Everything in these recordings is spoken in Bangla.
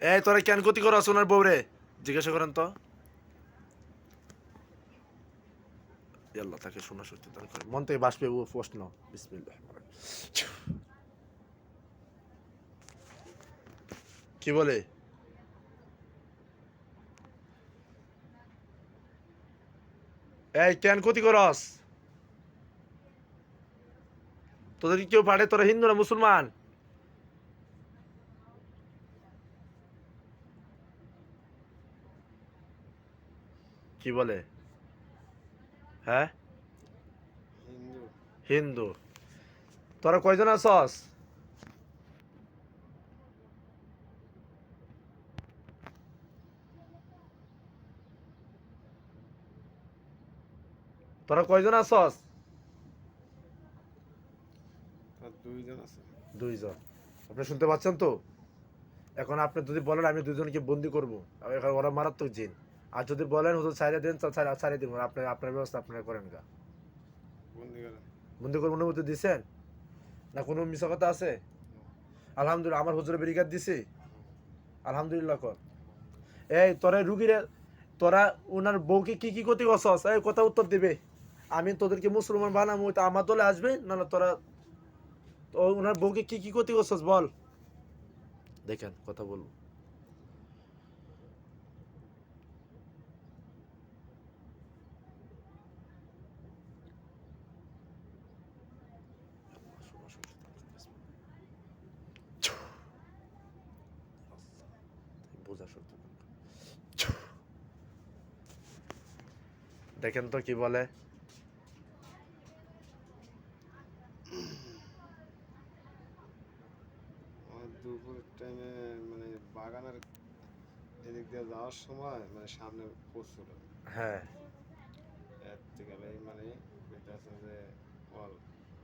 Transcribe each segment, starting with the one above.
এই, তোরা কেন ক্ষতি করো ওনার বউরে জিজ্ঞাসা করেন তো। আল্লাহ তাকে শোনা সত্যি করে মন থেকে বাসবে ও প্রশ্ন। কি বলে? এই, কেন ক্ষতি করস? তোদের কেউ পারে? তোরা হিন্দু না মুসলমান? কি বলে? হ্যাঁ? হিন্দু। তোরা কয়জন আছস? তোরা কয়জন দুইজন আছে। দুইজন। আপনি শুনতে পাচ্ছেন তো? এখন আপনি যদি বলেন আমি দুজনকে বন্দি করব এখন ওরা মারাত্মক জিন। আর যদি বলেন হুজুর ছাইড়ে দেন ছাইড়ে দিব আপনি আপনার ব্যবস্থা আপনারা করেন গা। বন্দি করে অনুমতি দিছেন? না কোনো মিশা কথা আছে? আলহামদুলিল্লাহ আমার হুজুরে বেরিকার দিছি। আলহামদুলিল্লাহ কর। এই তোরা রুগীরে তোরা ওনার বউকে কি কি ক্ষতি করছস? এই কথা উত্তর দিবে। আমি তোদেরকে মুসলমান বানাবো তো আমার দলে আসবে না না তোরা তো ওনার বউকে কি কি ক্ষতি করছস বল? দেখেন কথা বলব। বোঝা দেখেন তো কি বলে? দুপুর টাইমে মানে বাগানের এদিক দিয়ে যাওয়ার সময় মানে সামনে প্রচুর। হ্যাঁ। থেকে মানে আছে যে ওর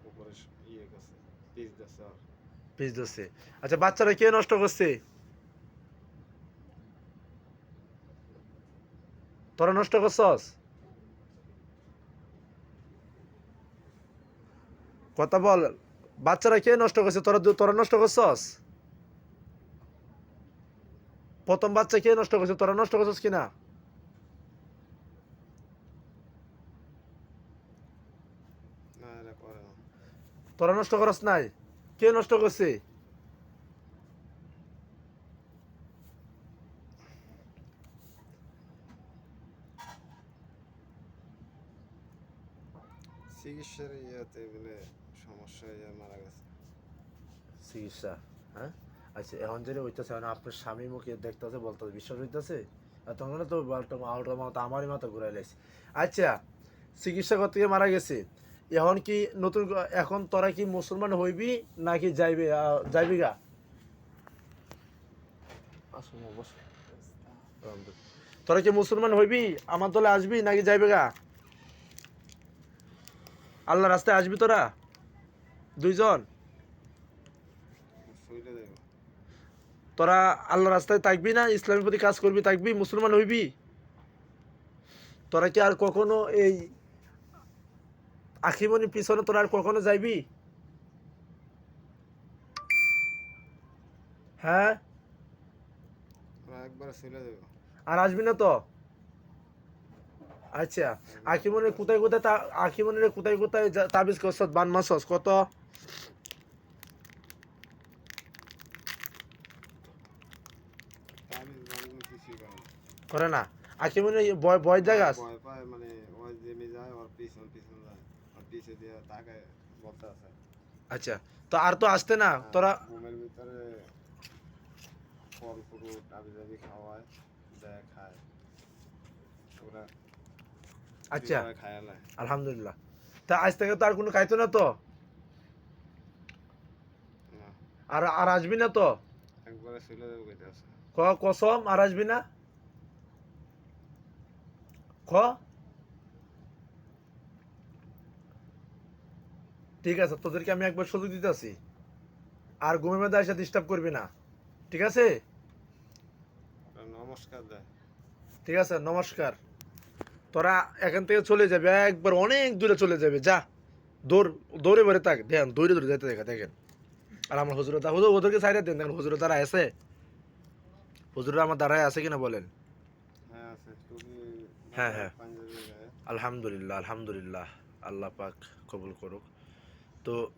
উপরে ইয়ে গেছে পিস আর পিস দিচ্ছে আচ্ছা বাচ্চারা কে নষ্ট করছে? তোরা নষ্ট করছস? কথা বল বাচ্চারা কে নষ্ট করছে? তোরা তোরা নষ্ট করছস? প্রথম বাচ্চা কে নষ্ট করছে? তোরা নষ্ট করছস কিনা? তোরা নষ্ট করস নাই? কে নষ্ট করছে? চিকিৎসার ইয়েতে মানে সমস্যা হয়ে মারা গেছে। চিকিৎসা হ্যাঁ? আচ্ছা এখন যদি হইতেছে মানে আপনার স্বামী মুখে দেখতেছে বলতে বিশ্বাস হইতেছে? আর তখন তো আউটার মাথা আমারই মাথা ঘুরাই লাইছে। আচ্ছা চিকিৎসা করতে গিয়ে মারা গেছে। এখন কি নতুন এখন তোরা কি মুসলমান হইবি নাকি যাইবে যাইবি গা। তোরা কি মুসলমান হইবি? আমার দলে আসবি নাকি যাইবে গা? আল্লাহ রাস্তায় আসবি তোরা? দুইজন? তোরা আল্লাহ রাস্তায় থাকবি না? ইসলামের প্রতি কাজ করবি থাকবি? মুসলমান হইবি? তোরা কি আর কখনো এই আখিমনির পিছনে তোরা আর কখনো যাইবি? হ্যাঁ? আর আসবি না তো? আচ্ছা আখিমনির কোথায় কোথায় তা আখিমনির কোথায় কোথায় তাবিজ করছ বান মাসস কত? করে। না? করে বয় বয় জায়গাস ভয় পায় মানে ওই জেমে যায় ওর পিছন পিছন যায়। ওর পিছে দিয়ে তাকে বলতে আছে। আচ্ছা তো আর তো আসতে না? তোরা ঘুমের ভিতরে ফল ফ্রুট আবি জাবি খাওয়ায় দেয় খায়। ওরা আচ্ছা। আলহামদুলিল্লাহ। তা আজ থেকে তো আর কোনো খাইতো না তো? আর আর আসবি না তো? ক কসম আর আসবি না? ক ঠিক আছে তোদেরকে আমি একবার সুযোগ দিতেছি। আর ঘুমের মধ্যে এসে ডিস্টার্ব করবি না। ঠিক আছে? নমস্কার ঠিক আছে নমস্কার। তোরা এখান থেকে চলে যাবে একবার অনেক দূরে চলে যাবে যা। দৌড় দৌড়ে বেড়ে থাক। দেখেন দৌড়ে দৌড়ে যেতে দেখা দেখেন। আর আমার হুজুরে তা হুজুর ওদেরকে সাইডে দেন দেখেন হুজুরে তারা আছে। হুজুররা আমার দাঁড়ায় আছে কিনা বলেন? হ্যাঁ হ্যাঁ, হ্যাঁ। আলহামদুলিল্লাহ আলহামদুলিল্লাহ। আল্লাহ পাক কবুল করুক। তো